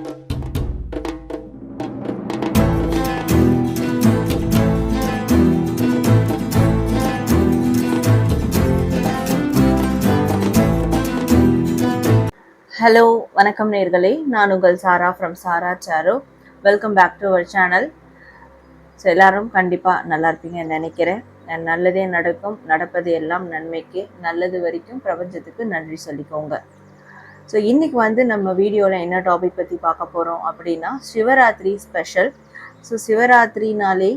Hello வணக்கம் நேர்களே. நான் உங்கள் Sara from Sara Saro. Welcome back to our channel so எல்லோரும் கண்டிப்பாக நல்லா இருப்பீங்கன்னு நினைக்கிறேன். நல்லதே நடக்கும் நடப்பது எல்லாம் நன்மைக்கு நல்லது வரைக்கும் பிரபஞ்சத்துக்கு நன்றி சொல்லிக்கோங்க. ஸோ இன்றைக்கி வந்து நம்ம வீடியோவில் என்ன டாபிக் பற்றி பார்க்க போகிறோம் அப்படின்னா சிவராத்திரி ஸ்பெஷல் ஸோ சிவராத்திரினாலே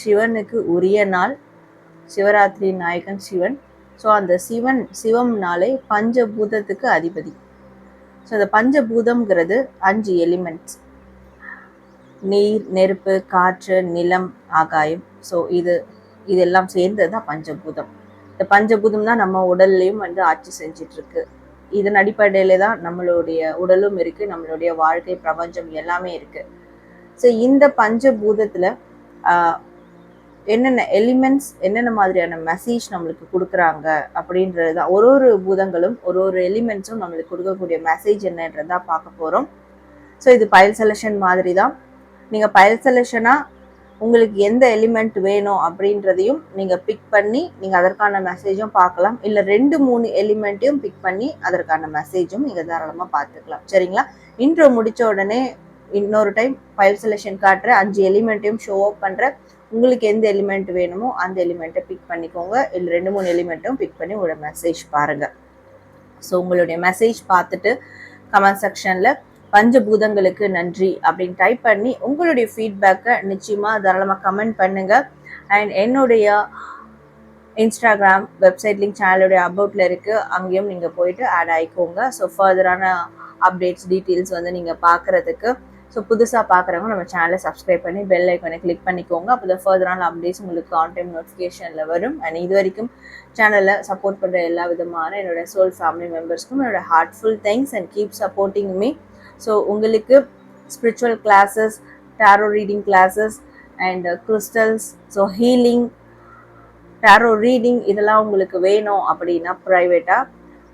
சிவனுக்கு உரிய நாள் சிவராத்திரி நாயகன் சிவன். ஸோ அந்த சிவன் சிவம்னாலே பஞ்சபூதத்துக்கு அதிபதி. ஸோ அந்த பஞ்சபூதம்ங்கிறது அஞ்சு எலிமெண்ட்ஸ் நீர் நெருப்பு காற்று நிலம் ஆகாயம். ஸோ இது இதெல்லாம் சேர்ந்தது தான் பஞ்சபூதம். இந்த பஞ்சபூதம் தான் நம்ம உடல்லையும் வந்து ஆட்சி செஞ்சிட்ருக்கு. இதன் அடிப்படையில் தான் நம்மளுடைய உடலும் இருக்கு நம்மளுடைய வாழ்க்கை பிரபஞ்சம் எல்லாமே இருக்குது ஸோ இந்த பஞ்சபூதத்தில் என்னென்ன எலிமெண்ட்ஸ் என்னென்ன மாதிரியான மெசேஜ் நம்மளுக்கு கொடுக்குறாங்க அப்படின்றது தான். ஒரு ஒரு பூதங்களும் ஒரு ஒரு எலிமெண்ட்ஸும் நம்மளுக்கு கொடுக்கக்கூடிய மெசேஜ் என்னன்றதான் பார்க்க போகிறோம் ஸோ இது பயல் செலெக்ஷன் மாதிரி தான். நீங்கள் பயல் செலெக்ஷனாக உங்களுக்கு எந்த எலிமெண்ட் வேணும் அப்படின்றதையும் நீங்கள் பிக் பண்ணி நீங்கள் அதற்கான மெசேஜும் பார்க்கலாம். இல்லை ரெண்டு மூணு எலிமெண்ட்டையும் பிக் பண்ணி அதற்கான மெசேஜும் நீங்கள் தாராளமாக பார்த்துக்கலாம். சரிங்களா? இன்ட்ரோ முடிச்ச உடனே இன்னொரு டைம் ஃபைல் செலெக்ஷன் காட்டுற அஞ்சு எலிமெண்ட்டையும் ஷோ அப் பண்ணுறேன் உங்களுக்கு எந்த எலிமெண்ட் வேணுமோ அந்த எலிமெண்ட்டை பிக் பண்ணிக்கோங்க. இல்லை ரெண்டு மூணு எலிமெண்ட்டும் பிக் பண்ணி உங்களோட மெசேஜ் பாருங்கள் ஸோ உங்களுடைய மெசேஜ் பார்த்துட்டு கமெண்ட் செக்ஷனில் பஞ்சபூதங்களுக்கு நன்றி அப்படின்னு டைப் பண்ணி உங்களுடைய ஃபீட்பேக்கை நிச்சயமாக தாராளமாக கமெண்ட் பண்ணுங்கள் அண்ட் என்னுடைய இன்ஸ்டாகிராம் வெப்சைட் லிங்க் சேனலுடைய அபவுட்டில் இருக்குது அங்கேயும் நீங்கள் போயிட்டு ஆட் ஆகிக்கோங்க ஸோ ஃபர்தரான அப்டேட்ஸ் டீட்டெயில்ஸ் வந்து நீங்கள் பார்க்குறதுக்கு ஸோ புதுசாக பார்க்குறவங்க நம்ம சேனலை சப்ஸ்கிரைப் பண்ணி பெல் ஐக்கனை கிளிக் பண்ணிக்கோங்க. அப்போ தான் ஃபர்தரான அப்டேட்ஸ் உங்களுக்கு ஆன் டைம் நோட்டிஃபிகேஷனில் வரும். அண்ட் இது வரைக்கும் சேனலை சப்போர்ட் பண்ணுற எல்லா விதமான என்னோடய சோல் ஃபேமிலி மெம்பர்ஸ்க்கும் என்னோட heartful thanks and keep supporting me so உங்களுக்கு spiritual classes tarot reading classes and crystals so healing tarot reading இதெல்லாம் உங்களுக்கு வேணும் அப்படின்னா ப்ரைவேட்டாக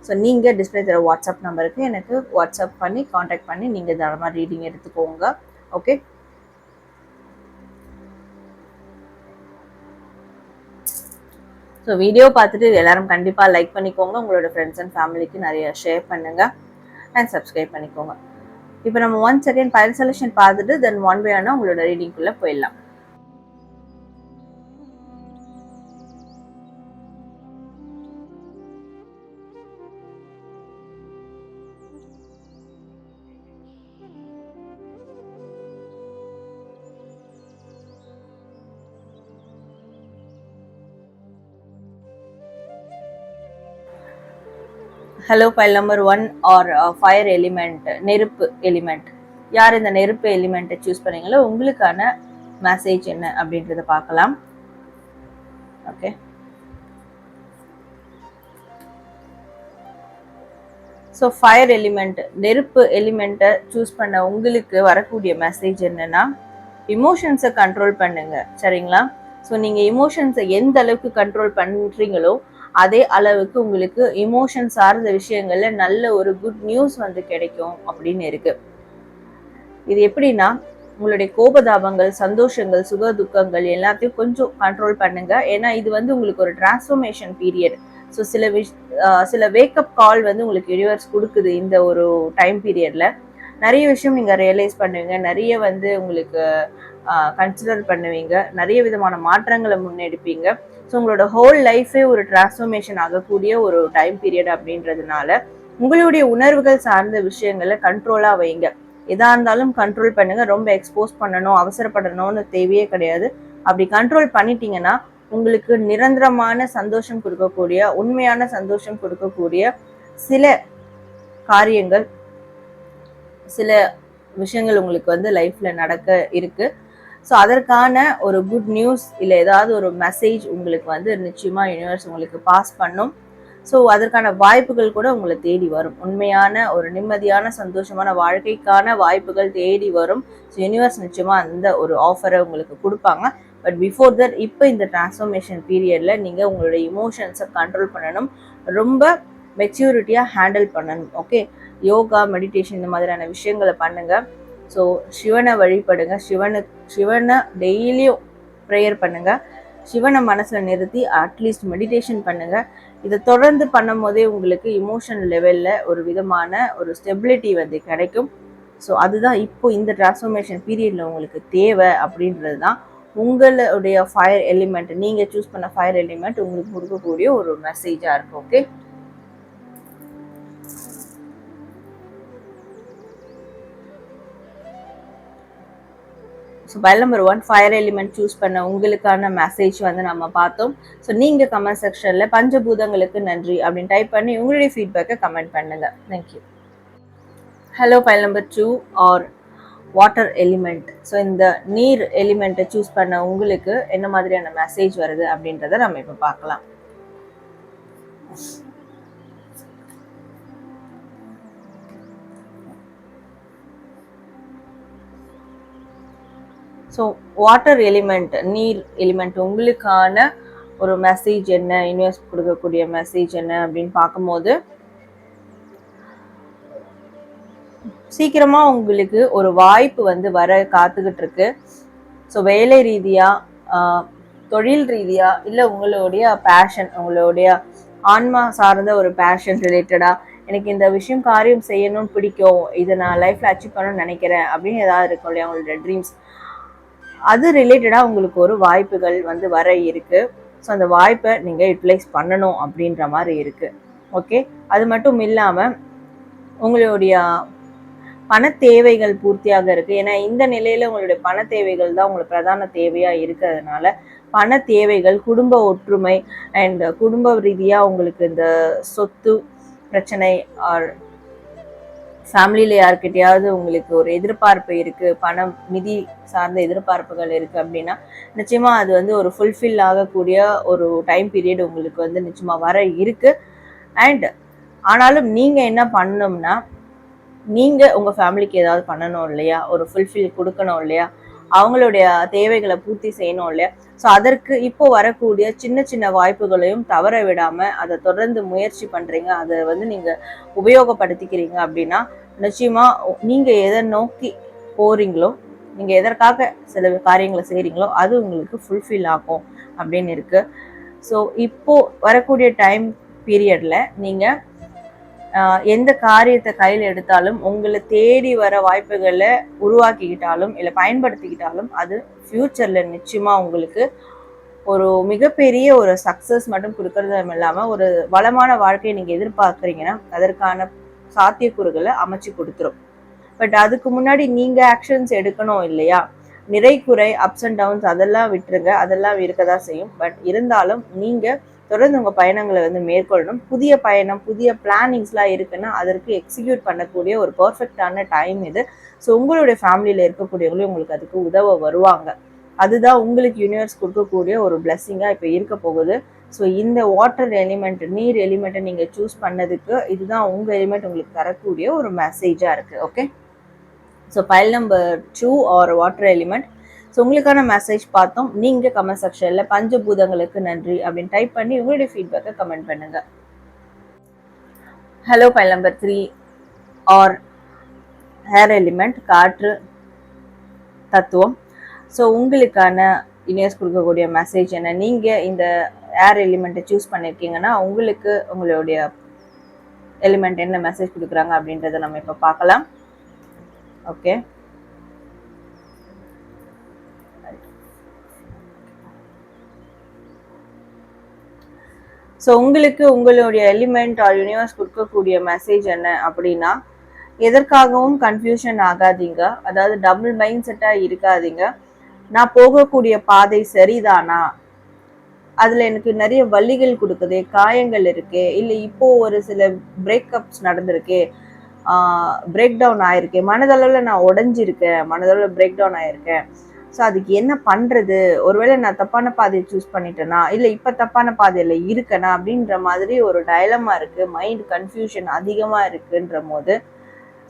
ஸோ நீங்கள் டிஸ்பிளே தர வாட்ஸ்அப் நம்பருக்கு எனக்கு வாட்ஸ்அப் பண்ணி காண்டாக்ட் பண்ணி நீங்கள் தாராளமாக ரீடிங் எடுத்துக்கோங்க. ஓகே ஸோ வீடியோ பார்த்துட்டு எல்லாரும் கண்டிப்பாக லைக் பண்ணிக்கோங்க. உங்களோட ஃப்ரெண்ட்ஸ் அண்ட் ஃபேமிலிக்கு நிறைய ஷேர் பண்ணுங்க. அண்ட் சப்ஸ்கிரைப் பண்ணிக்கோங்க. இப்போ நம்ம ஒன் செகண்ட் ஃபைல் செலெக்ஷன் பார்த்துட்டு தென் ஒன் வே ஒன்னாக உங்களோட ரீடிங்குள்ளே போயிடலாம். Hello pile number one or fire element நெருப்பு எலிமெண்ட் யார் இந்த நெருப்பு எலிமெண்ட்டை சூஸ் பண்ணீங்களோ உங்களுக்கான மெசேஜ் என்ன அப்படின்றத பார்க்கலாம். ஓகே ஸோ ஃபயர் எலிமெண்ட் நெருப்பு எலிமெண்ட்டை சூஸ் பண்ண உங்களுக்கு வரக்கூடிய மெசேஜ் என்னன்னா இமோஷன்ஸை கண்ட்ரோல் பண்ணுங்க. சரிங்களா? ஸோ நீங்கள் இமோஷன்ஸை எந்த அளவுக்கு கண்ட்ரோல் பண்ணுறீங்களோ அதே அளவுக்கு உங்களுக்கு இமோஷன் சார்ந்த விஷயங்கள்ல நல்ல ஒரு குட் நியூஸ் வந்து கிடைக்கும் அப்படின்னு இருக்கு. இது எப்படின்னா உங்களுடைய கோபதாபங்கள் சந்தோஷங்கள் சுக துக்கங்கள் எல்லாத்தையும் கொஞ்சம் கண்ட்ரோல் பண்ணுங்க. ஏன்னா இது வந்து உங்களுக்கு ஒரு டிரான்ஸ்ஃபர்மேஷன் பீரியட் ஸோ சில விஷ் ஆஹ் சில வேக்கப் கால் வந்து உங்களுக்கு யூனிவர்ஸ் கொடுக்குது இந்த ஒரு டைம் பீரியட்ல நிறைய விஷயம் நீங்க ரியலைஸ் பண்ணுவீங்க. நிறைய வந்து உங்களுக்கு கன்சிடர் பண்ணுவீங்க. நிறைய விதமான மாற்றங்களை முன்னெடுப்பீங்க. ஸோ உங்களோட ஹோல் லைஃபே ஒரு டிரான்ஸ்ஃபர்மேஷன் ஆகக்கூடிய ஒரு டைம் பீரியட் அப்படின்றதுனால உங்களுடைய உணர்வுகள் சார்ந்த விஷயங்களை கண்ட்ரோலாக வைங்க. எதாக இருந்தாலும் கண்ட்ரோல் பண்ணுங்க. ரொம்ப எக்ஸ்போஸ் பண்ணணும் அவசரப்படணும்னு தேவையே கிடையாது. அப்படி கண்ட்ரோல் பண்ணிட்டீங்கன்னா உங்களுக்கு நிரந்தரமான சந்தோஷம் கொடுக்கக்கூடிய உண்மையான சந்தோஷம் கொடுக்கக்கூடிய சில காரியங்கள் சில விஷயங்கள் உங்களுக்கு வந்து லைஃப்ல நடக்க இருக்குது ஸோ அதற்கான ஒரு குட் நியூஸ் இல்லை ஏதாவது ஒரு மெசேஜ் உங்களுக்கு வந்து நிச்சயமாக யூனிவர்ஸ் உங்களுக்கு பாஸ் பண்ணும். ஸோ அதற்கான வாய்ப்புகள் கூட உங்களை தேடி வரும். உண்மையான ஒரு நிம்மதியான சந்தோஷமான வாழ்க்கைக்கான வாய்ப்புகள் தேடி வரும். ஸோ யூனிவர்ஸ் நிச்சயமாக அந்த ஒரு ஆஃபரை உங்களுக்கு கொடுப்பாங்க. பட் பிஃபோர் தட் இப்போ இந்த டிரான்ஸ்ஃபர்மேஷன் பீரியடில் நீங்கள் உங்களுடைய இமோஷன்ஸை கண்ட்ரோல் பண்ணணும். ரொம்ப மெச்சூரிட்டியாக ஹேண்டில் பண்ணணும். ஓகே யோகா மெடிடேஷன் இந்த மாதிரியான விஷயங்களை பண்ணுங்கள் ஸோ சிவனை வழிபடுங்க. சிவனு சிவனை டெய்லியும் ப்ரேயர் பண்ணுங்க. சிவனை மனசில் நிறுத்தி அட்லீஸ்ட் மெடிடேஷன் பண்ணுங்க. இதை தொடர்ந்து பண்ணும் போதே உங்களுக்கு இமோஷன் லெவலில் ஒரு விதமான ஒரு ஸ்டெபிலிட்டி வந்து கிடைக்கும். ஸோ அதுதான் இப்போ இந்த டிரான்ஸ்ஃபர்மேஷன் பீரியடில் உங்களுக்கு தேவை அப்படின்றது தான் உங்களுடைய ஃபயர் எலிமெண்ட் நீங்கள் சூஸ் பண்ண ஃபயர் எலிமெண்ட் உங்களுக்கு கொடுக்கக்கூடிய ஒரு மெசேஜாக இருக்கும் okay so pile number one fire element choose பண்ண உங்களுக்கான மெசேஜ் வந்து நம்ம பார்த்தோம். ஸோ நீங்கள் கமெண்ட் செக்ஷனில் பஞ்சபூதங்களுக்கு நன்றி அப்படின்னு டைப் பண்ணி உங்களுடைய ஃபீட்பேக்கை கமெண்ட் பண்ணுங்கள் thank you hello pile number two or water element so இந்த நீர் எலிமெண்ட்டை சூஸ் பண்ண உங்களுக்கு என்ன மாதிரியான மெசேஜ் வருது அப்படின்றத நம்ம இப்போ பார்க்கலாம். ஸோ வாட்டர் எலிமெண்ட் நீர் எலிமெண்ட் உங்களுக்கான ஒரு மெசேஜ் என்ன? யூனிவர்ஸ் கொடுக்கக்கூடிய மெசேஜ் என்ன அப்படின்னு பார்க்கும்போது சீக்கிரமா உங்களுக்கு ஒரு வாய்ப்பு வந்து வர காத்துக்கிட்டு இருக்கு ஸோ வேலை ரீதியா தொழில் ரீதியா இல்லை உங்களுடைய பேஷன் உங்களுடைய ஆன்மா சார்ந்த ஒரு பேஷன் ரிலேட்டடாக எனக்கு இந்த விஷயம் காரியம் செய்யணும்னு பிடிக்கும் இதை நான் லைஃப்பில் அச்சீவ் பண்ணணும்னு நினைக்கிறேன் அப்படின்னு ஏதாவது இருக்கும் இல்லையா? உங்களோட ட்ரீம்ஸ் அது ரிலேட்டடாக உங்களுக்கு ஒரு வாய்ப்புகள் வந்து வர இருக்குது ஸோ அந்த வாய்ப்பை நீங்கள் யூட்டிலைஸ் பண்ணணும் அப்படின்ற மாதிரி இருக்குது ஓகே அது மட்டும் இல்லாமல் உங்களுடைய பண தேவைகள் பூர்த்தியாக இருக்குது ஏன்னா இந்த நிலையில் உங்களுடைய பண தேவைகள் தான் உங்களுக்கு பிரதான தேவையாக இருக்கிறதுனால பண தேவைகள் குடும்ப ஒற்றுமை அண்ட் குடும்ப ரீதியாக உங்களுக்கு இந்த சொத்து பிரச்சனை ஆர் ஃபேமிலியில யாருக்கிட்டையாவது உங்களுக்கு ஒரு எதிர்பார்ப்பு இருக்கு பணம் நிதி சார்ந்த எதிர்பார்ப்புகள் இருக்கு அப்படின்னா நிச்சயமா அது வந்து ஒரு ஃபுல்ஃபில் ஆகக்கூடிய ஒரு டைம் பீரியட் உங்களுக்கு வந்து நிச்சயமா வர இருக்கு. அண்ட் ஆனாலும் நீங்க என்ன பண்ணணும்னா நீங்க உங்க ஃபேமிலிக்கு ஏதாவது பண்ணணும் இல்லையா? ஒரு ஃபுல்ஃபில் கொடுக்கணும் இல்லையா? அவங்களுடைய தேவைகளை பூர்த்தி செய்யணும் இல்லையா? ஸோ அதற்கு இப்போ வரக்கூடிய சின்ன சின்ன வாய்ப்புகளையும் தவற விடாம அதை தொடர்ந்து முயற்சி பண்றீங்க. அதை வந்து நீங்க உபயோகப்படுத்திக்கிறீங்க அப்படின்னா நிச்சயமா நீங்க எதை நோக்கி போறீங்களோ நீங்க எதற்காக சில காரியங்களை செய்றீங்களோ அது உங்களுக்கு ஃபுல்ஃபில் ஆகும் அப்படின்னு இருக்கு. ஸோ இப்போ வரக்கூடிய டைம் பீரியட்ல நீங்க எந்த காரியத்தை கையில் எடுத்தாலும் உங்களை தேடி வர வாய்ப்புகளை உருவாக்கிக்கிட்டாலும் இல்லை பயன்படுத்திக்கிட்டாலும் அது ஃப்யூச்சரில் நிச்சயமாக உங்களுக்கு ஒரு மிகப்பெரிய ஒரு சக்சஸ் மட்டும் கொடுக்கறதும் இல்லாமல் ஒரு வளமான வாழ்க்கையை நீங்கள் எதிர்பார்க்குறீங்கன்னா அதற்கான சாத்தியக்கூறுகளை அமைச்சு கொடுத்துரும். பட் அதுக்கு முன்னாடி நீங்கள் ஆக்ஷன்ஸ் எடுக்கணும் இல்லையா? நிறை குறை அப்ஸ் அண்ட் டவுன்ஸ் அதெல்லாம் விட்டுருங்க. அதெல்லாம் இருக்க தான் செய்யும். பட் இருந்தாலும் நீங்கள் தொடர்ந்து உங்கள் பயணங்களை வந்து மேற்கொள்ளணும். புதிய பயணம் புதிய பிளானிங்ஸ்லாம் இருக்குன்னா அதற்கு எக்ஸிக்யூட் பண்ணக்கூடிய ஒரு பர்ஃபெக்டான டைம் இது. ஸோ உங்களுடைய ஃபேமிலியில் இருக்கக்கூடியவங்களும் உங்களுக்கு அதுக்கு உதவ வருவாங்க. அதுதான் உங்களுக்கு யூனிவர்ஸ் கொடுக்கக்கூடிய ஒரு பிளெஸ்ஸிங்காக இப்போ இருக்க போகுது. ஸோ இந்த வாட்டர் எலிமெண்ட் நீர் எலிமெண்ட்டை நீங்கள் சூஸ் பண்ணதுக்கு இதுதான் உங்கள் எலிமெண்ட் உங்களுக்கு தரக்கூடிய ஒரு மெசேஜாக இருக்குது okay so pile number two or water element so உங்களுக்கான மெசேஜ் பார்த்தோம். நீங்கள் கமெண்ட் செக்ஷனில் பஞ்சபூதங்களுக்கு நன்றி அப்படின்னு டைப் பண்ணி உங்களுடைய ஃபீட்பேக்கை கமெண்ட் பண்ணுங்க. Hello pile number three or air element காற்று தத்துவம். ஸோ உங்களுக்கான யூனிவர்ஸ் கொடுக்கக்கூடிய மெசேஜ் என்ன? நீங்கள் இந்த ஏர் எலிமெண்ட்டை சூஸ் பண்ணியிருக்கீங்கன்னா உங்களுக்கு உங்களுடைய எலிமெண்ட் என்ன மெசேஜ் கொடுக்குறாங்க அப்படின்றத நம்ம இப்போ பார்க்கலாம். ஓகே ஸோ உங்களுக்கு உங்களுடைய எலிமெண்ட் ஆர் யூனிவர்ஸ் கொடுக்கக்கூடிய மெசேஜ் என்ன அப்படின்னா எதற்காகவும் கன்ஃபியூஷன் ஆகாதீங்க. அதாவது டபுள் மைண்ட் செட்டாக இருக்காதீங்க. நான் போகக்கூடிய பாதை சரிதானா? அதில் எனக்கு நிறைய வள்ளிகள் கொடுக்குதே காயங்கள் இருக்கே இல்லை இப்போ ஒரு சில பிரேக்கப்ஸ் நடந்திருக்கே பிரேக் டவுன் ஆயிருக்கேன் மனதளவில் நான் உடஞ்சிருக்கேன் மனதளவில் பிரேக் டவுன் ஆயிருக்கேன். ஸோ அதுக்கு என்ன பண்ணுறது ஒருவேளை நான் தப்பான பாதையை சூஸ் பண்ணிட்டேனா? இல்லை இப்போ தப்பான பாதையில் இருக்கேனா? அப்படின்ற மாதிரி ஒரு டயலமா இருக்குது மைண்ட் கன்ஃபியூஷன் அதிகமாக இருக்குன்ற போது.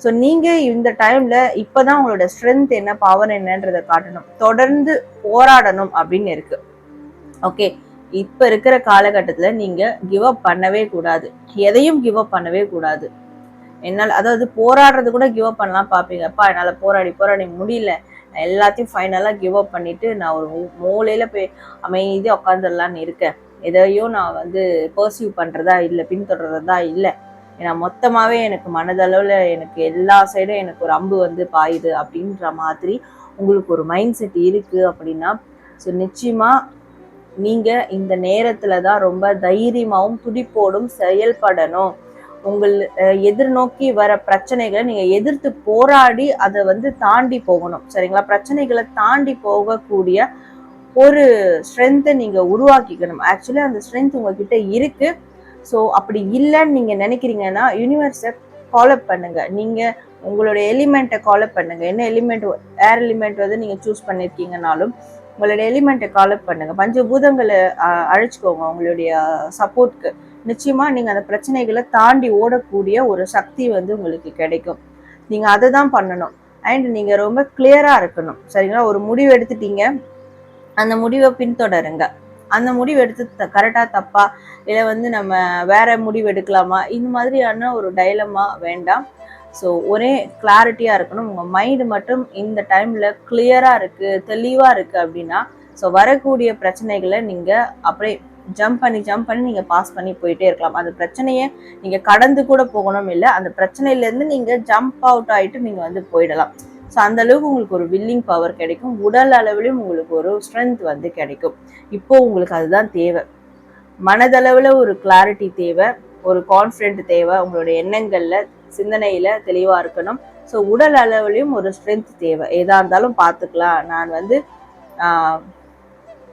ஸோ நீங்கள் இந்த டைமில் இப்போ தான் உங்களோட ஸ்ட்ரென்த் என்ன பவர் என்னன்றதை காட்டணும். தொடர்ந்து போராடணும் அப்படின்னு இருக்கு. ஓகே இப்போ இருக்கிற காலகட்டத்துல நீங்க கிவ் அப் பண்ணவே கூடாது. எதையும் கிவ் அப் பண்ணவே கூடாது. என்னால் அதாவது போராடுறது கூட கிவ் அப் பண்ணலாம். பார்ப்பீங்க அப்பா என்னால் போராடி போராடி முடியல. நான் எல்லாத்தையும் ஃபைனலாக கிவ் அப் பண்ணிவிட்டு நான் ஒரு மூலையில் போய் அமைதியாக உட்காந்துடலான்னு இருக்கேன். எதையும் நான் வந்து பர்சியூ பண்ணுறதா இல்லை பின்தொடர்றதா இல்லை. ஏன்னா மொத்தமாகவே எனக்கு மனதளவில் எனக்கு எல்லா சைடும் எனக்கு ஒரு அம்பு வந்து பாயுது அப்படின்ற மாதிரி உங்களுக்கு ஒரு மைண்ட் செட் இருக்குது அப்படின்னா ஸோ நிச்சயமாக நீங்கள் இந்த நேரத்தில் தான் ரொம்ப தைரியமாகவும் துடிப்போடும் செயல்படணும். உங்கள் எதிர்நோக்கி வர பிரச்சனைகளை நீங்கள் எதிர்த்து போராடி அதை வந்து தாண்டி போகணும். சரிங்களா? பிரச்சனைகளை தாண்டி போகக்கூடிய ஒரு ஸ்ட்ரென்த்தை நீங்கள் உருவாக்கிக்கணும். ஆக்சுவலி அந்த ஸ்ட்ரென்த் உங்ககிட்ட இருக்கு. ஸோ அப்படி இல்லைன்னு நீங்கள் நினைக்கிறீங்கன்னா யூனிவர்ஸை காலப் பண்ணுங்க. நீங்கள் உங்களுடைய எலிமெண்ட்டை காலப் பண்ணுங்க. என்ன எலிமெண்ட் ஏர் எலிமெண்ட் வந்து நீங்கள் சூஸ் பண்ணிருக்கீங்கனாலும் உங்களுடைய எலிமெண்ட்டை காலப் பண்ணுங்க. பஞ்சபூதங்களை அழைச்சிக்கோங்க. உங்களுடைய சப்போர்ட்க்கு நிச்சயமாக நீங்கள் அந்த பிரச்சனைகளை தாண்டி ஓடக்கூடிய ஒரு சக்தி வந்து உங்களுக்கு கிடைக்கும். நீங்கள் அதை தான் பண்ணணும். அண்ட் நீங்கள் ரொம்ப கிளியராக இருக்கணும். சரிங்களா? ஒரு முடிவு எடுத்துட்டீங்க. அந்த முடிவை பின்தொடருங்க. அந்த முடிவு எடுத்து கரெக்டாக தப்பா இல்லை வந்து நம்ம வேற முடிவு எடுக்கலாமா? இந்த மாதிரியான ஒரு டைலமா வேண்டாம். ஸோ ஒரே கிளாரிட்டியாக இருக்கணும். உங்கள் மைண்டு மட்டும் இந்த டைமில் கிளியராக இருக்குது தெளிவாக இருக்குது அப்படின்னா ஸோ வரக்கூடிய பிரச்சனைகளை நீங்கள் அப்படியே ஜம்ப் பண்ணி ஜம்ப் பண்ணி நீங்க பாஸ் பண்ணி போயிட்டே இருக்கலாம். அந்த பிரச்சனையை நீங்க கடந்து கூட போகணும் இல்லை. அந்த பிரச்சனையில இருந்து நீங்க ஜம்ப் அவுட் ஆயிட்டு நீங்க வந்து போயிடலாம். ஸோ அந்த அளவுக்கு உங்களுக்கு ஒரு வில்லிங் பவர் கிடைக்கும். உடல் அளவிலும் உங்களுக்கு ஒரு ஸ்ட்ரென்த் வந்து கிடைக்கும். இப்போ உங்களுக்கு அதுதான் தேவை. மனதளவில் ஒரு கிளாரிட்டி தேவை. ஒரு கான்ஃபிடென்ட் தேவை. உங்களுடைய எண்ணங்களில் சிந்தனையில் தெளிவாக இருக்கணும். ஸோ உடல் அளவுலையும் ஒரு ஸ்ட்ரென்த் தேவை. எதாக இருந்தாலும் பார்த்துக்கலாம் நான் வந்து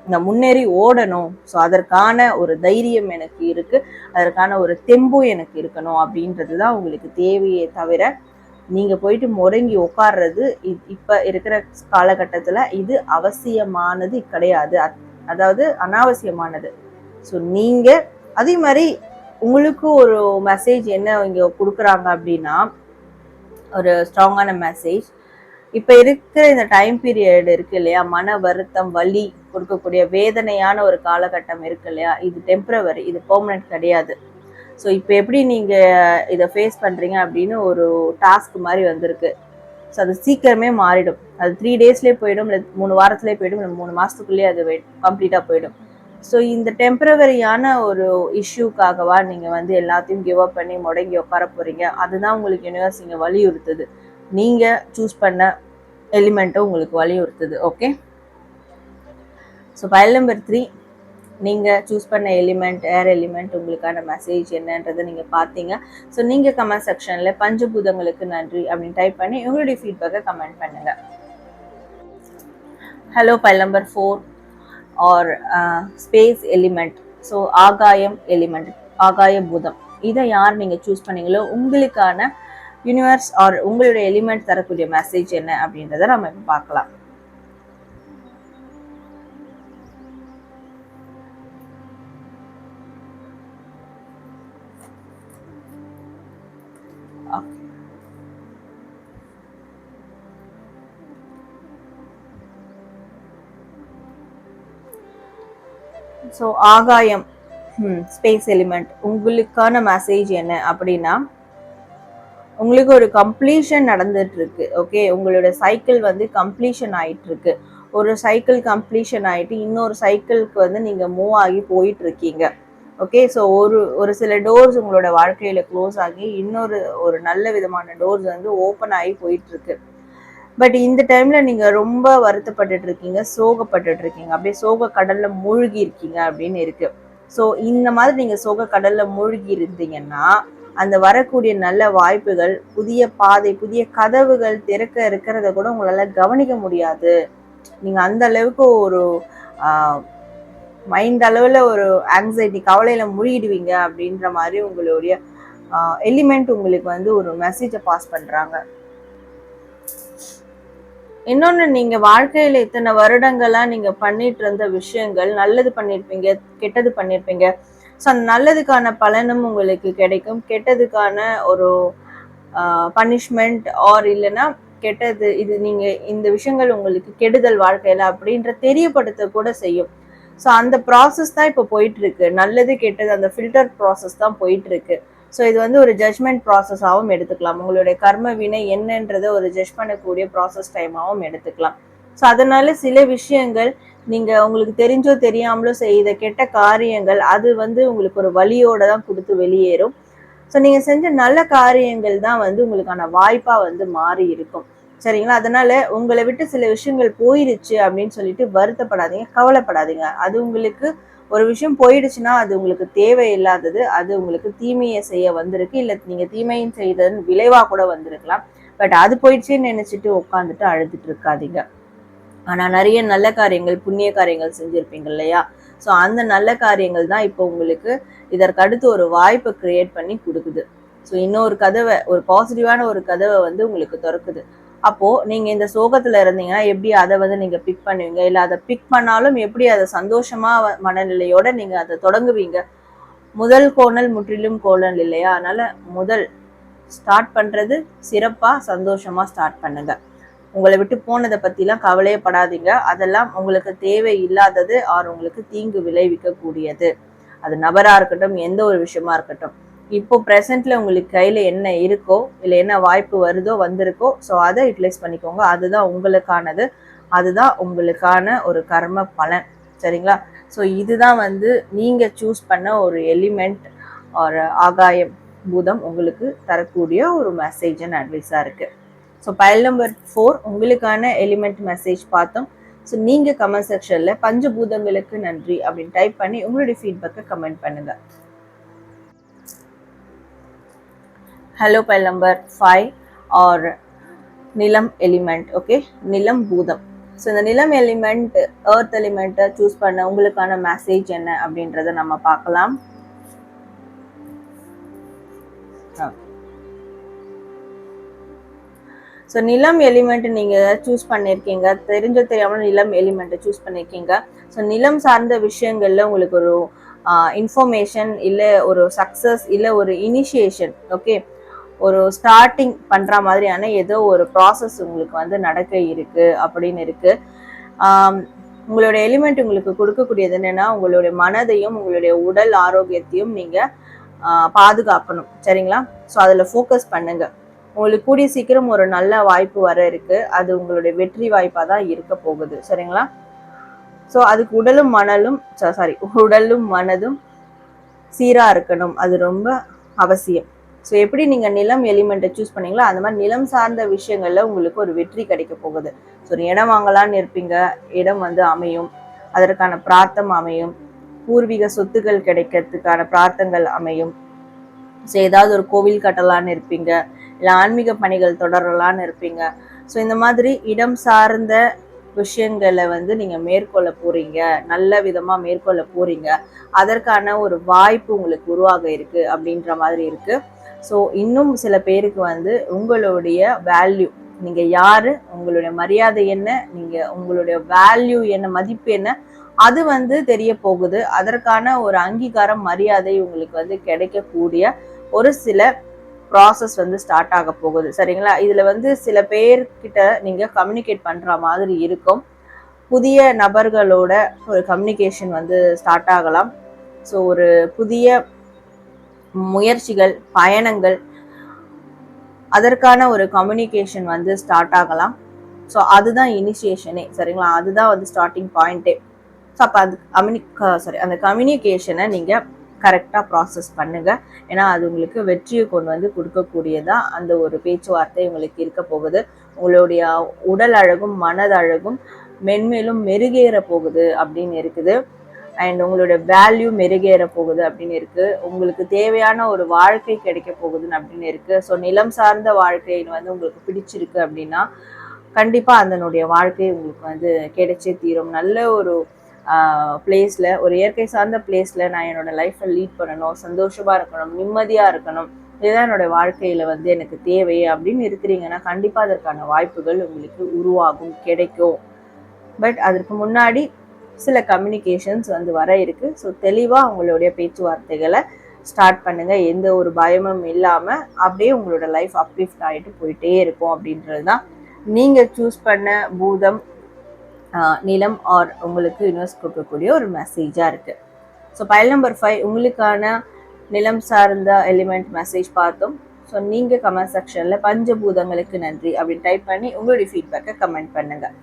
நான் முன்னேறி ஓடணும். ஸோ அதற்கான ஒரு தைரியம் எனக்கு இருக்கு. அதற்கான ஒரு தெம்பு எனக்கு இருக்கணும் அப்படின்றது தான் உங்களுக்கு தேவையே தவிர நீங்கள் போயிட்டு முடங்கி உட்கார்றது இப்போ இருக்கிற காலகட்டத்தில் இது அவசியமானது கிடையாது. அத்- அதாவது அனாவசியமானது. ஸோ நீங்கள் அதே மாதிரி உங்களுக்கு ஒரு மெசேஜ் என்ன இங்க கொடுக்குறாங்க அப்படின்னா ஒரு ஸ்ட்ராங்கான மெசேஜ் இப்போ இருக்கிற இந்த டைம் பீரியட் இருக்கு இல்லையா? மன வருத்தம் வலி கொடுக்கக்கூடிய வேதனையான ஒரு காலகட்டம் இருக்கு இல்லையா? இது டெம்பரவரி இது பெர்மனன்ட் கிடையாது. ஸோ இப்போ எப்படி நீங்கள் இதை ஃபேஸ் பண்ணுறீங்க அப்படின்னு ஒரு டாஸ்க் மாதிரி வந்திருக்கு. ஸோ அது சீக்கிரமே மாறிடும். அது த்ரீ டேஸ்லேயே போயிடும் இல்லை மூணு வாரத்துலேயே போயிடும் இல்லை மூணு மாசத்துக்குள்ளேயே அது கம்ப்ளீட்டாக போயிடும். ஸோ இந்த டெம்பரவரியான ஒரு இஷ்யூக்காகவா நீங்கள் வந்து எல்லாத்தையும் கிவ் அப் பண்ணி முடங்கி உட்கார போகிறீங்க அதுதான் உங்களுக்கு யூனிவர்ஸ் இங்கே வலியுறுத்துது. நீங்கள் சூஸ் பண்ண எலிமெண்ட்டும் உங்களுக்கு வலியுறுத்துது okay so pile number three நீங்கள் சூஸ் பண்ண எலிமெண்ட் ஏர் எலிமெண்ட் உங்களுக்கான மெசேஜ் என்னன்றதை நீங்கள் பார்த்தீங்க. ஸோ நீங்கள் கமெண்ட் செக்ஷனில் பஞ்சபூதங்களுக்கு நன்றி அப்படின்னு டைப் பண்ணி உங்களுடைய ஃபீட்பேக்கை கமெண்ட் பண்ணுங்க. Hello pile number four or space element so ஆகாயம் எலிமெண்ட் ஆகாய பூதம். இதை யார் நீங்கள் சூஸ் பண்ணீங்களோ உங்களுக்கான யூனிவர்ஸ் ஆர் உங்களுடைய எலிமெண்ட் தரக்கூடிய மெசேஜ் என்ன அப்படின்றத நம்ம இப்போ பார்க்கலாம். ஸோ ஆகாயம் hmm, ஸ்பேஸ் எலிமெண்ட் உங்களுக்கான மெசேஜ் என்ன அப்படின்னா உங்களுக்கு ஒரு கம்ப்ளீஷன் நடந்துட்டு இருக்கு ஓகே உங்களோட சைக்கிள் வந்து கம்ப்ளீஷன் ஆயிட்டு இருக்கு ஒரு சைக்கிள் கம்ப்ளீஷன் ஆயிட்டு இன்னொரு சைக்கிளுக்கு வந்து நீங்கள் மூவ் ஆகி போயிட்டு இருக்கீங்க ஓகே ஸோ ஒரு ஒரு சில டோர்ஸ் உங்களோட வாழ்க்கையில் க்ளோஸ் ஆகி இன்னொரு ஒரு நல்ல விதமான டோர்ஸ் வந்து ஓப்பன் ஆகி போயிட்டுருக்கு. பட் இந்த டைம்ல நீங்க ரொம்ப வருத்தப்பட்டுட்டு இருக்கீங்க சோகப்பட்டுட்டு இருக்கீங்க அப்படியே சோக கடல்ல மூழ்கி இருக்கீங்க அப்படின்னு இருக்கு. ஸோ இந்த மாதிரி நீங்க சோக கடல்ல மூழ்கி இருந்தீங்கன்னா அந்த வரக்கூடிய நல்ல வாய்ப்புகள் புதிய பாதை புதிய கதவுகள் திறக்க இருக்கிறத கூட உங்களால கவனிக்க முடியாது. நீங்க அந்த அளவுக்கு ஒரு மைண்ட் அளவில் ஒரு ஆங்ஸைட்டி கவலையில மூழ்கிடுவீங்க அப்படின்ற மாதிரி உங்களுடைய எலிமெண்ட் உங்களுக்கு வந்து ஒரு மெசேஜை பாஸ் பண்றாங்க. இன்னொன்று நீங்கள் வாழ்க்கையில் இத்தனை வருடங்களாக நீங்கள் பண்ணிட்டு இருந்த விஷயங்கள் நல்லது பண்ணியிருப்பீங்க கெட்டது பண்ணியிருப்பீங்க ஸோ அந்த நல்லதுக்கான பலனும் உங்களுக்கு கிடைக்கும். கெட்டதுக்கான ஒரு பனிஷ்மெண்ட் ஆர் இல்லைன்னா கெட்டது இது நீங்கள் இந்த விஷயங்கள் உங்களுக்கு கெடுதல் வாழ்க்கையில் அப்படின்ற தெரியப்படுத்த கூட செய்யும். ஸோ அந்த ப்ராசஸ் தான் இப்போ போயிட்டு இருக்கு நல்லது கெட்டது அந்த ஃபில்டர் ப்ராசஸ் தான் போயிட்டு இருக்கு ஸோ இது வந்து ஒரு ஜட்மெண்ட் ப்ராசஸாகவும் எடுத்துக்கலாம். உங்களுடைய கர்ம வினை என்னன்றதை ஒரு ஜட்ஜ் பண்ணக்கூடிய ப்ராசஸ் டைமாகவும் எடுத்துக்கலாம். ஸோ அதனால சில விஷயங்கள் நீங்க உங்களுக்கு தெரிஞ்சோ தெரியாமலோ செய்த கெட்ட காரியங்கள் அது வந்து உங்களுக்கு ஒரு வழியோட தான் கொடுத்து வெளியேறும். ஸோ நீங்க செஞ்ச நல்ல காரியங்கள் தான் வந்து உங்களுக்கான வாய்ப்பா வந்து மாறி இருக்கும். சரிங்களா? அதனால உங்களை விட்டு சில விஷயங்கள் போயிருச்சு அப்படின்னு சொல்லிட்டு வருத்தப்படாதீங்க கவலைப்படாதீங்க. அது உங்களுக்கு ஒரு விஷயம் போயிடுச்சுன்னா அது உங்களுக்கு தேவையில்லாதது அது உங்களுக்கு தீமையை செய்ய வந்திருக்கு. இல்லை நீங்க தீமையும் செய்ததன் விளைவா கூட வந்திருக்கலாம். பட் அது போயிடுச்சுன்னு நினைச்சிட்டு உட்காந்துட்டு அழுதுட்டு இருக்காதீங்க. ஆனா நிறைய நல்ல காரியங்கள் புண்ணிய காரியங்கள் செஞ்சுருப்பீங்க இல்லையா? ஸோ அந்த நல்ல காரியங்கள் தான் இப்போ உங்களுக்கு இதற்கு அடுத்து ஒரு வாய்ப்பை கிரியேட் பண்ணி கொடுக்குது. ஸோ இன்னொரு கதவை ஒரு பாசிட்டிவான ஒரு கதவை வந்து உங்களுக்கு திறக்குது. அப்போது நீங்கள் இந்த சோகத்தில் இருந்தீங்கன்னா எப்படி அதை வந்து நீங்கள் பிக் பண்ணுவீங்க? இல்லை அதை பிக் பண்ணாலும் எப்படி அதை சந்தோஷமாக மனநிலையோட நீங்கள் அதை தொடங்குவீங்க? முதல் கோணல் முற்றிலும் கோணல் இல்லையா? அதனால் முதல் ஸ்டார்ட் பண்ணுறது சிறப்பாக சந்தோஷமாக ஸ்டார்ட் பண்ணுங்கள் உங்களை விட்டு போனதை பற்றிலாம் கவலையே படாதீங்க. அதெல்லாம் உங்களுக்கு தேவை இல்லாதது ஆர் உங்களுக்கு தீங்கு விளைவிக்கக்கூடியது. அது நபராக இருக்கட்டும் எந்த ஒரு விஷயமா இருக்கட்டும். இப்போ ப்ரெசென்ட்ல உங்களுக்கு கையில் என்ன இருக்கோ இல்லை என்ன வாய்ப்பு வருதோ வந்திருக்கோ ஸோ அதை யூட்டிலைஸ் பண்ணிக்கோங்க. அதுதான் உங்களுக்கானது. அதுதான் உங்களுக்கான ஒரு கர்ம பலன். சரிங்களா? ஸோ இதுதான் வந்து நீங்கள் சூஸ் பண்ண ஒரு எலிமெண்ட் ஒரு ஆகாயம் பூதம் உங்களுக்கு தரக்கூடிய ஒரு மெசேஜ் அண்ட் அட்வைஸாக இருக்கு. ஸோ பயல் நம்பர் ஃபோர் உங்களுக்கான எலிமெண்ட் மெசேஜ் பார்த்தோம். ஸோ நீங்கள் கமெண்ட் செக்ஷனில் பஞ்சபூதங்களுக்கு நன்றி அப்படின்னு டைப் பண்ணி உங்களுடைய ஃபீட்பேக்கை கமெண்ட் பண்ணுங்க. Hello pile number five or நிலம் எலிமெண்ட் ஓகே நிலம் பூதம் ஸோ இந்த நிலம் எலிமெண்ட் எர்த் எலிமெண்ட்டை சூஸ் பண்ண உங்களுக்கான மெசேஜ் என்ன அப்படின்றத நம்ம பார்க்கலாம். ஸோ நிலம் எலிமெண்ட் நீங்கள் சூஸ் பண்ணியிருக்கீங்க தெரிஞ்ச தெரியாமல் நிலம் எலிமெண்ட்டை சூஸ் பண்ணியிருக்கீங்க ஸோ நிலம் சார்ந்த விஷயங்களில் உங்களுக்கு ஒரு இன்ஃபர்மேஷன் இல்லை ஒரு சக்ஸஸ் இல்லை ஒரு இனிஷியேஷன் ஓகே ஒரு ஸ்டார்டிங் பண்ணுற மாதிரியான ஏதோ ஒரு ப்ராசஸ் உங்களுக்கு வந்து நடக்க இருக்குது அப்படின்னு இருக்குது உங்களுடைய எலிமெண்ட் உங்களுக்கு கொடுக்கக்கூடியது என்னென்னா உங்களுடைய மனதையும் உங்களுடைய உடல் ஆரோக்கியத்தையும் நீங்கள் பாதுகாக்கணும். சரிங்களா? ஸோ அதில் ஃபோக்கஸ் பண்ணுங்கள் உங்களுக்கு கூடிய சீக்கிரம் ஒரு நல்ல வாய்ப்பு வர இருக்கு. அது உங்களுடைய வெற்றி வாய்ப்பாக தான் இருக்க போகுது. சரிங்களா? ஸோ அதுக்கு உடலும் மணலும் சாரி உடலும் மனதும் சீராக இருக்கணும். அது ரொம்ப அவசியம். ஸோ எப்படி நீங்கள் நிலம் எலிமெண்ட்டை சூஸ் பண்ணீங்களோ அந்த மாதிரி நிலம் சார்ந்த விஷயங்களில் உங்களுக்கு ஒரு வெற்றி கிடைக்க போகுது. ஸோ ஒரு இடம் வாங்கலாம்னு இருப்பீங்க இடம் வந்து அமையும். அதற்கான பிரார்த்தம் அமையும். பூர்வீக சொத்துக்கள் கிடைக்கிறதுக்கான பிரார்த்தங்கள் அமையும். ஸோ ஏதாவது ஒரு கோவில் கட்டலான்னு இருப்பீங்க இல்லை ஆன்மீக பணிகள் தொடரலான்னு இருப்பீங்க ஸோ இந்த மாதிரி இடம் சார்ந்த விஷயங்களை வந்து நீங்கள் மேற்கொள்ள போகிறீங்க நல்ல விதமாக மேற்கொள்ள போகிறீங்க அதற்கான ஒரு வாய்ப்பு உங்களுக்கு உருவாக இருக்கு அப்படின்ற மாதிரி இருக்குது ஸோ இன்னும் சில பேருக்கு வந்து உங்களுடைய வேல்யூ நீங்கள் யார் உங்களுடைய மரியாதை என்ன நீங்கள் உங்களுடைய வேல்யூ என்ன மதிப்பு என்ன அது வந்து தெரிய போகுது அதற்கான ஒரு அங்கீகாரம் மரியாதை உங்களுக்கு வந்து கிடைக்கக்கூடிய ஒரு சில ப்ராசஸ் வந்து ஸ்டார்ட் ஆக போகுது. சரிங்களா? இதில் வந்து சில பேர்கிட்ட நீங்கள் கம்யூனிகேட் பண்ணுற மாதிரி இருக்கும். புதிய நபர்களோட ஒரு கம்யூனிகேஷன் வந்து ஸ்டார்ட் ஆகலாம். ஸோ ஒரு புதிய முயற்சிகள் பயணங்கள் அதற்கான ஒரு கம்யூனிகேஷன் வந்து ஸ்டார்ட் ஆகலாம். ஸோ அதுதான் இனிஷியேஷனே சரிங்களா? அதுதான் வந்து ஸ்டார்டிங் பாயிண்டே ஸோ அப்போ அது கம்யூனி சாரி அந்த கம்யூனிகேஷனை நீங்கள் கரெக்டாக ப்ராசஸ் பண்ணுங்க. ஏன்னா அது உங்களுக்கு வெற்றியை கொண்டு வந்து கொடுக்கக்கூடியதா அந்த ஒரு பேச்சுவார்த்தை உங்களுக்கு இருக்க போகுது. உங்களுடைய உடல் அழகும் மனதழகும் மென்மேலும் மெருகேற போகுது அப்படின்னு இருக்குது. அண்ட் உங்களுடைய வேல்யூ மெருகேற போகுது அப்படின்னு இருக்குது உங்களுக்கு தேவையான ஒரு வாழ்க்கை கிடைக்க போகுதுன்னு அப்படின்னு இருக்குது ஸோ நிலம் சார்ந்த வாழ்க்கை வந்து உங்களுக்கு பிடிச்சிருக்கு அப்படின்னா கண்டிப்பாக அதனுடைய வாழ்க்கை உங்களுக்கு வந்து கிடைச்சே தீரும். நல்ல ஒரு பிளேஸில் ஒரு இயற்கை சார்ந்த பிளேஸில் நான் என்னோடய லைஃப்பை லீட் பண்ணணும் சந்தோஷமாக இருக்கணும் நிம்மதியாக இருக்கணும். இதுதான் என்னோட வாழ்க்கையில் வந்து எனக்கு தேவை அப்படின்னு இருக்கிறீங்கன்னா கண்டிப்பாக அதற்கான வாய்ப்புகள் உங்களுக்கு உருவாகும் கிடைக்கும். பட் அதற்கு முன்னாடி சில கம்யூனிகேஷன்ஸ் வந்து வர இருக்குது ஸோ தெளிவாக அவங்களுடைய பேச்சுவார்த்தைகளை ஸ்டார்ட் பண்ணுங்கள் எந்த ஒரு பயமும் இல்லாமல் அப்படியே உங்களோட லைஃப் அப்லிஃப்ட் ஆகிட்டு போயிட்டே இருக்கும் அப்படின்றது தான் நீங்கள் சூஸ் பண்ண பூதம் நிலம் ஆர் உங்களுக்கு யூனிவர்ஸ் கொடுக்கக்கூடிய ஒரு மெசேஜாக இருக்குது ஸோ பயல் நம்பர் ஃபைவ் உங்களுக்கான நிலம் சார்ந்த எலிமெண்ட் மெசேஜ் பார்த்தோம். ஸோ நீங்கள் கமெண்ட் செக்ஷனில் பஞ்சபூதங்களுக்கு நன்றி அப்படின்னு டைப் பண்ணி உங்களுடைய ஃபீட்பேக்கை கமெண்ட் பண்ணுங்கள்